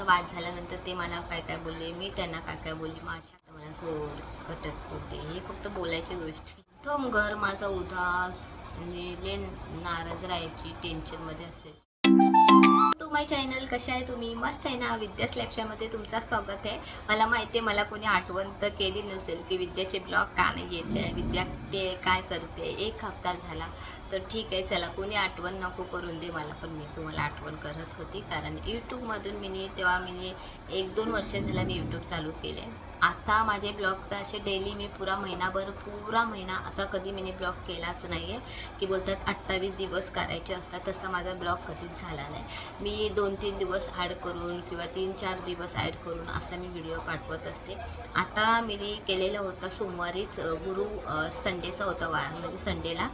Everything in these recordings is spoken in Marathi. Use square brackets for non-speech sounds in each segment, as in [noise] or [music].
दोघांचा वाद झाल्यानंतर ते मला काय काय बोलले मी त्यांना काय काय बोलले माझ्या मला सोड घटस्फोट आहे हे फक्त बोलायची गोष्ट एकदम घर माझा उदास म्हणजे नाराज राहायची टेन्शनमध्ये असेल टू माय चॅनल कशा आहे तुम्ही? मस्त आहे ना? विद्या स्लॅपच्यामध्ये तुमचं स्वागत आहे. मला माहिती आहे मला कोणी आठवण तर केली नसेल की विद्याचे ब्लॉग का नाही येत आहे? विद्या ते काय करते? एक हप्ता झाला. तर ठीक आहे चला कोणी आठवण नको करून दे मला पण मी तुम्हाला आठवण करत होती. कारण यूट्यूबमधून मी तेव्हा मी एक दोन वर्ष झाला मी यूट्यूब चालू केले आता माझे ब्लॉग तर असे डेली मी पुरा महिनाभर पुरा महिना असा कधी मी ब्लॉग केलाच नाही आहे की बोलतात अठ्ठावीस दिवस करायचे असतात तसा माझा ब्लॉग कधीच झाला नाही. मी दोन तीन दिवस ॲड करून किंवा तीन चार दिवस ॲड करून असा मी व्हिडिओ पाठवत असते. आता मी केलेला होता सोमवारीच गुरु संडेचं संडेचा होता वा म्हणजे संडेला.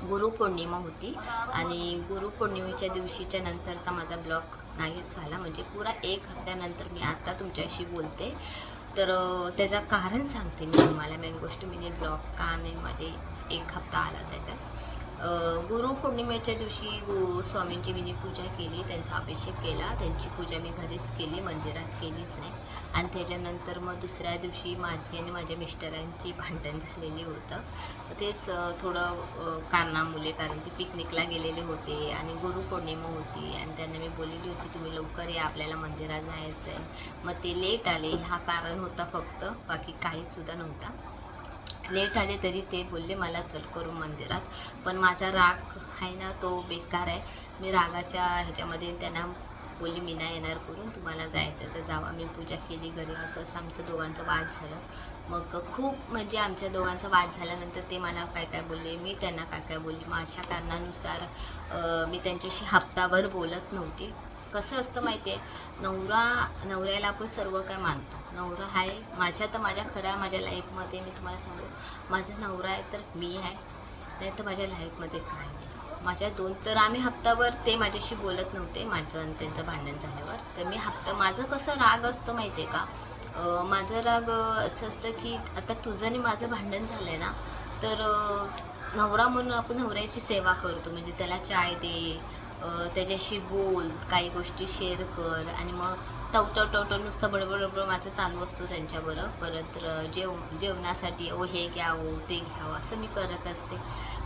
गुरुपौर्णिमा होती आणि गुरुपौर्णिमेच्या दिवशीच्या नंतरचा माझा ब्लॉग नाहीच झाला. म्हणजे पुरा एक हफ्त्यानंतर मी आता तुमच्याशी बोलते. तर त्याचं कारण सांगते मी तुम्हाला. मेन गोष्ट मी ब्लॉग का नाही माझे एक हप्ता आला त्याच्यात गुरुपौर्णिमेच्या दिवशी गु स्वामींची मी पूजा केली त्यांचा अभिषेक केला त्यांची पूजा मी घरीच केली मंदिरात केलीच नाही. आणि त्याच्यानंतर मग दुसऱ्या दिवशी माझी आणि माझ्या मिस्टरांची भांडण झालेली होतं. तेच थोडं कारणामुळे कारण ते पिकनिकला गेलेले होते आणि गुरुपौर्णिमा होती. आणि त्यांना मी बोललेली होती तुम्ही लवकर या आपल्याला मंदिरात जायचं आहे मग ते लेट आले. हा कारण होता फक्त बाकी काहीचसुद्धा नव्हता. लेट आले तरी ते बोलले मला चल करू मंदिरात. पण माझा राग आहे ना तो बेकार आहे. मी रागाच्या ह्याच्यामध्ये त्यांना बोलली मी नाही येणार करून तुम्हाला जायचं तर जावा. मी पूजा केली घरी. असं असं आमचं दोघांचं वाद झालं. मग खूप म्हणजे आमच्या दोघांचा वाद झाल्यानंतर ते मला काय काय बोलले मी त्यांना काय काय बोलली. मग अशा कारणानुसार मी त्यांच्याशी हप्ताभर बोलत नव्हती. कसं असतं माहिती आहे नवरा नवऱ्याला आपण सर्व काय मानतो. नवरा आहे माझ्या तर माझ्या खऱ्या माझ्या लाईफमध्ये मी तुम्हाला सांगू. माझा नवरा आहे तर मी आहे. नाही तर माझ्या लाईफमध्ये काय नाही. माझ्या दोन तर आम्ही हप्ताभर ते माझ्याशी बोलत नव्हते. माझं आणि त्यांचं भांडण झाल्यावर. तर मी हप्ता माझं कसं राग असतं माहिती आहे का माझं राग असं असतं की आता तुझं आणि माझं भांडण झालं आहे ना तर नवरा म्हणून आपण नवऱ्याची सेवा करतो. म्हणजे त्याला चाय दे त्याच्याशी बोल काही गोष्टी शेअर कर आणि मग टवटव टवटव नुसतं बडबड बडबड माझं चालू असतो त्यांच्याबरोबर परत जेव जेवणासाठी ओ हे घ्यावं ते घ्यावं असं मी करत असते.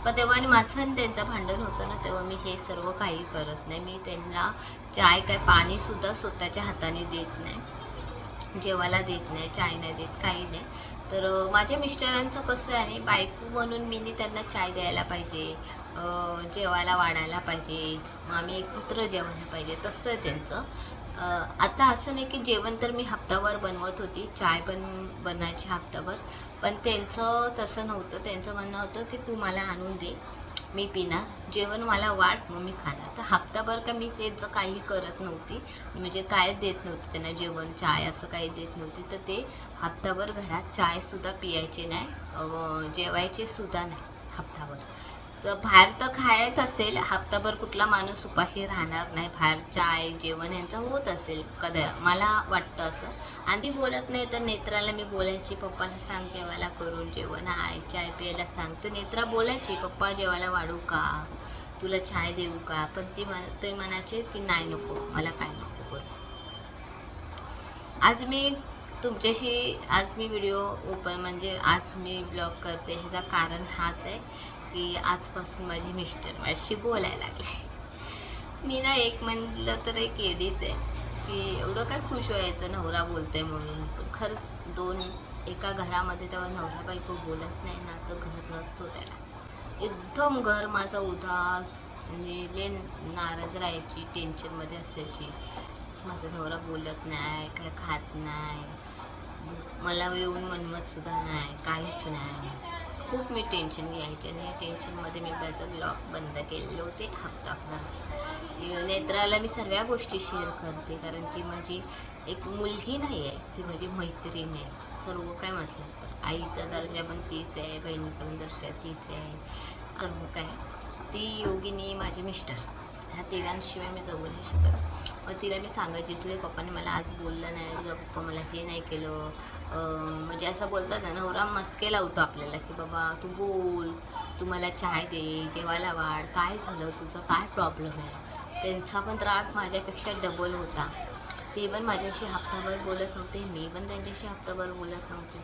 पण तेव्हा आणि माझं आणि त्यांचं भांडण होतं ना तेव्हा मी हे सर्व काही करत नाही. मी त्यांना चाय काय पाणीसुद्धा स्वतःच्या हाताने देत नाही. जेवायला देत नाही चाय नाही देत काही नाही. तर माझ्या मिस्टरांचं कसं आहे बायको म्हणून मी त्यांना चाय द्यायला पाहिजे. जेवायला वाढायला पाहिजे. मग आम्ही एकत्र जेवायला पाहिजे. तसं आहे त्यांचं. आता असं नाही की जेवण तर मी हप्ताभर बनवत होती. चाय पण बनायची हप्ताभर. पण त्यांचं तसं नव्हतं. त्यांचं म्हणणं होतं की तू मला आणून दे. मी पिणार. जेवण मला वाढ मग मी खाणार. तर हप्ताभर का मी त्याचं काही करत नव्हती. म्हणजे काय देत नव्हती त्यांना जेवण चाय असं काही देत नव्हती. तर ते हप्ताभर घरात चायसुद्धा पियायचे नाही. जेवायचे सुद्धा नाही हप्ताभर. तर बाहेर तर खायत असेल हप्ताभर कुठला माणूस उपाशी राहणार नाही बाहेर चाय जेवण यांचं होत असेल कदा मला वाटतं असं. आणि मी बोलत नाही तर नेत्राला मी बोलायची पप्पाला सांग जेवायला करून जेवण आय चाय प्यायला सांग. तर नेत्रा बोलायची पप्पा जेवायला वाढू का? तुला चाय देऊ का? पण ती म्हण ते म्हणायचे की नाही नको मला काय नको करू आज मी तुमच्याशी आज मी व्हिडिओ ओपन म्हणजे आज मी ब्लॉग करते ह्याचा कारण हाच आहे. की आजपासून माझी मिस्टर माझ्याशी बोलायला लागले. मी ना एक म्हणलं तर एक एडीच आहे की एवढं काय खुश व्हायचं नवरा बोलते म्हणून. खरंच दोन एका घरामध्ये तेव्हा नवरा बायको बोलत नाही ना तर घर नसतो त्याला. एकदम घर माझा उदास म्हणजे ले नाराज राहायची टेन्शनमध्ये असायची. माझा नवरा बोलत नाही काय खात नाही. मला येऊन मनमत सुद्धा नाही काहीच नाही. खूप मी टेन्शन घ्यायचे आणि या टेन्शनमध्ये मी माझं ब्लॉग बंद केलेले होते हप्ताभर नेत्राला मी सर्व गोष्टी शेअर करते कारण ती माझी एक मुलगी नाही आहे ती माझी मैत्रीण आहे. सर्व काय म्हटलं तर आईचा दर्जा पण तीच आहे बहिणीचा पण दर्जा तीच आहे. सर्व काय ती योगिनी माझे मिस्टर ह्या तिघांशिवाय मी जगू नाही शकत. मग तिला मी सांगायची तुझ्या पप्पाने मला आज बोललं नाही तुझा पप्पा मला हे नाही केलं. म्हणजे असं बोलतात ना नवरा मस्के लावतो आपल्याला की बाबा तू बोल तू मला चाय दे जेवायला वाढ काय झालं तुझं काय प्रॉब्लेम आहे? त्यांचा पण राग माझ्यापेक्षा डबल होता. ते पण माझ्याशी हप्ताभर बोलत नव्हते मी पण त्यांच्याशी हप्ताभर बोलत नव्हते.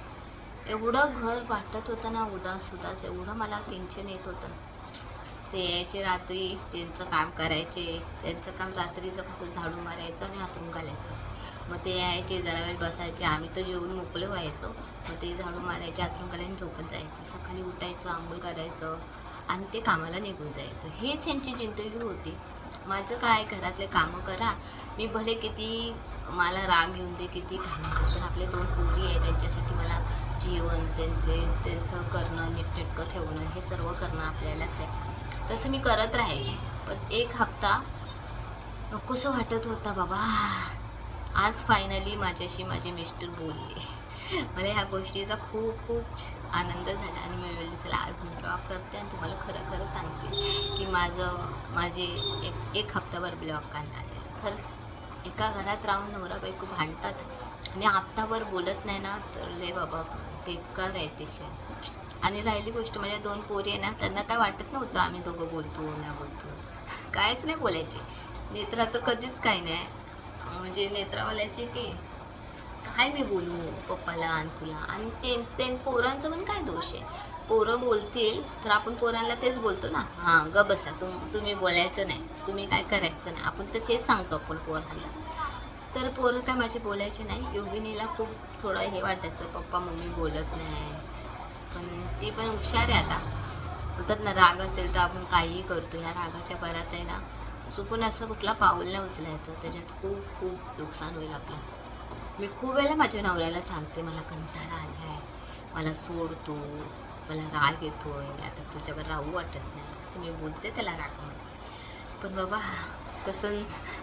एवढं घर वाटत होतं ना उदास उदास एवढं मला टेन्शन येत होतं. ते यायचे रात्री त्यांचं काम करायचे. त्यांचं काम रात्रीचं कसं झाडू मारायचं आणि हातरून घालायचं. मग ते यायचे जरा वेळ बसायचे. आम्ही तर जेवून मोकळे व्हायचो. मग ते झाडू मारायचे हातरून घालायला झोपत जायचे. सकाळी उठायचं आंघोळ करायचं आणि ते कामाला निघून जायचं. हेच यांची जिंदगी होती. माझं काय घरातले कामं करा. मी भले किती मला राग येऊन दे किती काही पण आपले दोन पोरी आहे त्यांच्यासाठी मला जीवन त्यांचे त्यांचं करणं नीटनेटकं ठेवणं हे सर्व करणं आपल्यालाच आहे. तसं मी करत राहायची. पण एक हप्ता नकोसं वाटत होता बाबा. आज फायनली माझ्याशी माझे मिस्टर बोलले. मला ह्या गोष्टीचा खूप खूप आनंद झाला आणि मी म्हणले चला आज मी ब्लॉग करते आणि तुम्हाला खरं खरं सांगते की माझं माझे एक एक हप्ताभर ब्लॉग काढणार आहे. खरंच एका घरात राहून नवरा बायको भांडतात. आणि हप्ताभर बोलत नाही ना तर लय बाबा बेकार आहे तिशे आणि राहिली गोष्ट माझ्या दोन पोरी आहे ना त्यांना काय वाटत नव्हतं आम्ही दोघं बोलतो ना बोलतो. कायच नाही बोलायचे. नेत्रा तर कधीच काही नाही. म्हणजे नेत्रावाल्याची की काय मी बोलू पप्पाला आणि तुला. आणि ते ते पोरांचं पण काय दोष आहे? पोरं बोलतील तर आपण पोरांना तेच बोलतो ना. हां ग बसा तुम तुम्ही बोलायचं नाही. तुम्ही काय करायचं नाही. आपण तर तेच सांगतो आपण पोरांना. तर पोरं काय माझे बोलायचे नाही. योगिनीला खूप थोडं हे वाटायचं पप्पा मम्मी बोलत नाही. पण ती पण हुशार आहे आता. बोलतात ना राग असेल तर आपण काहीही करतो. ह्या रागाच्या परात आहे ना चुकून असं कुठला पाऊल नाही उचलायचं. त्याच्यात खूप खूप नुकसान होईल आपलं. मी खूप वेळेला माझ्या नवऱ्याला सांगते मला कंटाळा आला आहे मला सोडतो. मला राग येतो आहे आता तुझ्यावर राहू वाटत नाही. असं मी बोलते त्याला रागामध्ये. पण बाबा तसं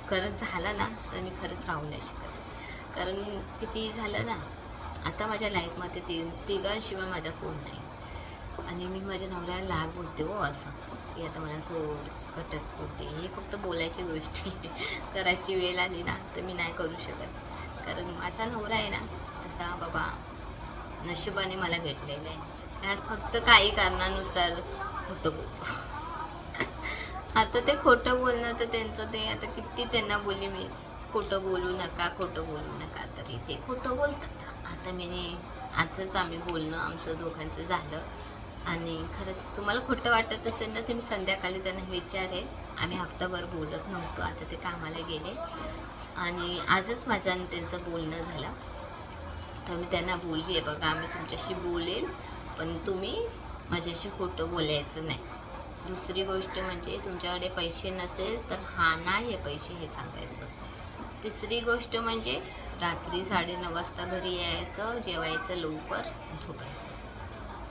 खरंच झालं ना तर मी खरंच राहू नाही शकत. कारण किती झालं ना आता माझ्या लाईफमध्ये ती तिघांशिवाय माझा कोण नाही. आणि मी माझ्या नवऱ्याला लाग बोलते हो असं. की आता मला सोड घटस्फोट दे. हे फक्त बोलायची गोष्टी [laughs] करायची वेळ आली ना तर मी नाही करू शकत. कारण माझा नवरा आहे ना तसा बाबा नशिबाने मला भेटलेला आहे. आज फक्त काही कारणानुसार खोटं बोलतो. [laughs] आता ते खोटं बोलणं तर त्यांचं ते आता किती त्यांना बोली मी. खोटं बोलू नका खोटं बोलू नका. तरी ते खोटं बोलतात. आता मी आजच आम्ही बोलणं आमचं दोघांचं झालं. आणि खरंच तुम्हाला खोटं वाटत असेल ना ते मी संध्याकाळी त्यांना विचारेल आम्ही हप्ताभर बोलत नव्हतो आता ते कामाला गेले. आणि आजच माझं आणि त्यांचं बोलणं झालं. तर मी त्यांना बोलली आहे बघा आम्ही तुमच्याशी बोलेल पण तुम्ही माझ्याशी खोटं बोलायचं नाही. दुसरी गोष्ट म्हणजे तुमच्याकडे पैसे नसेल तर हा नाही आहे पैसे हे सांगायचं. तिसरी गोष्ट म्हणजे रात्री साडेनऊ वाजता घरी यायचं जेवायचं लवकर झोपायचं.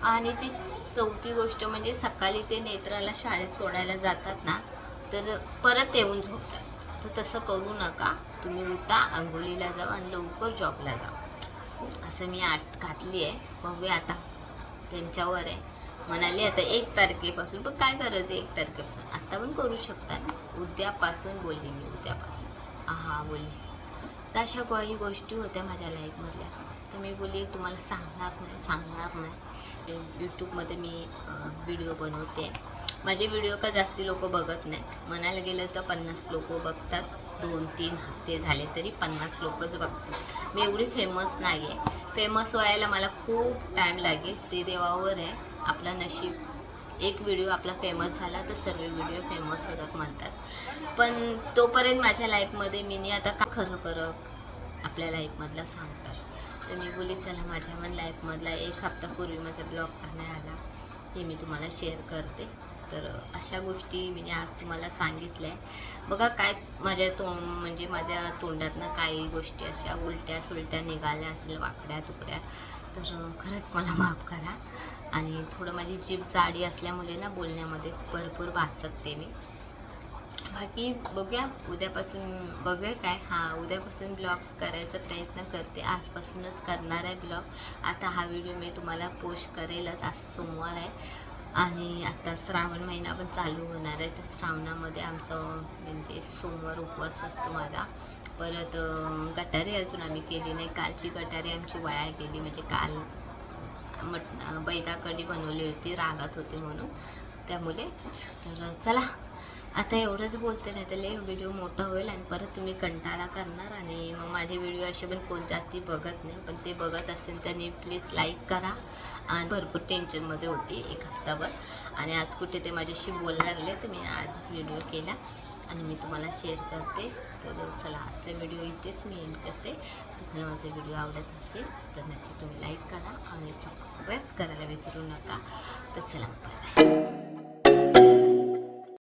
आणि ती चौथी गोष्ट म्हणजे सकाळी ते नेत्राला शाळेत सोडायला जातात ना तर परत येऊन झोपतात. तर तसं करू नका तुम्ही उठा आंघोळीला जावा आणि लवकर जॉबला जा. असं मी आठ घातली आहे. बघूया आता. त्यांच्यावर आहे. म्हणाले आता एक तारखेपासून. पण काय करायचं एक तारखेपासून? आता पण करू शकता ना? उद्यापासून बोलली मी उद्यापासून. हां बोलली तर अशा काही गोष्टी होत्या माझ्या लाईफमधल्या तर मी बोलली तुम्हाला सांगणार नाही सांगणार नाही. यूट्यूबमध्ये मी व्हिडिओ बनवते. माझे व्हिडिओ का जास्ती लोक बघत नाही. म्हणायला गेलं तर पन्नास लोक बघतात. दोन तीन हप्ते झाले तरी पन्नास लोकच बघतात. मी एवढी फेमस नाही आहे फेमस व्हायला मला खूप टाईम लागेल. ते देवावर आहे. आपला नशीब एक व्हिडिओ आपला फेमस झाला तर सर्व व्हिडिओ फेमस होतात म्हणतात. पण तोपर्यंत माझ्या लाईफमध्ये मी आता का खरं करत आपल्या लाईफमधला सांगतात. तर मी बोली चला माझ्या पण लाईफमधला एक हप्तापूर्वी माझा ब्लॉग करण्यात आला. ते मी तुम्हाला शेअर करते. तर अशा गोष्टी मी आज तुम्हाला सांगितल्या आहे. बघा काय माझ्या तोंड म्हणजे माझ्या तोंडातनं काही गोष्टी अशा उलट्या सुलट्या निघाल्या असेल वाकड्या तुकड्या तर खरंच मला माफ करा. आणि थोडं माझी जीभ जाडी असल्यामुळे ना बोलण्यामध्ये भरपूर वाचकते मी. बाकी बघूया उद्यापासून बघूया काय. हां उद्यापासून ब्लॉग करायचा प्रयत्न करते. आजपासूनच करणार आहे ब्लॉग. आता हा व्हिडिओ मी तुम्हाला पोस्ट करेलच. आज सोमवार आहे. आणि आता श्रावण महिना पण चालू होणार आहे. तर श्रावणामध्ये आमचं म्हणजे सोमवार उपवास असतो माझा. परत गटारी अजून आम्ही केली नाही. कालची गटारी आमची वाया गेली. म्हणजे काल मट बैदाकडी बनवली होती. रागात होती म्हणून. त्यामुळे तर चला. आता एवढंच बोलते नाही तर लय व्हिडिओ मोठा होईल आणि परत तुम्ही कंटाळा करणार आणि मग माझे व्हिडिओ असे पण कोण जास्ती बघत नाही. पण ते बघत असेल त्यांनी प्लीज लाईक करा. आणि भरपूर टेन्शनमध्ये होती एक हप्ताभर. आणि आज कुठे ते माझ्याशी बोलायला लागले तर मी आजच व्हिडिओ केला. आणि मी तुम्हाला शेअर करते. तर चला आजचा व्हिडिओ इथेच मी एंड करते. तुम्हाला माझा व्हिडिओ आवडत असेल तर नक्की तुम्ही लाईक करा आणि सबस्क्राईब करायला विसरू नका. तर चला बाय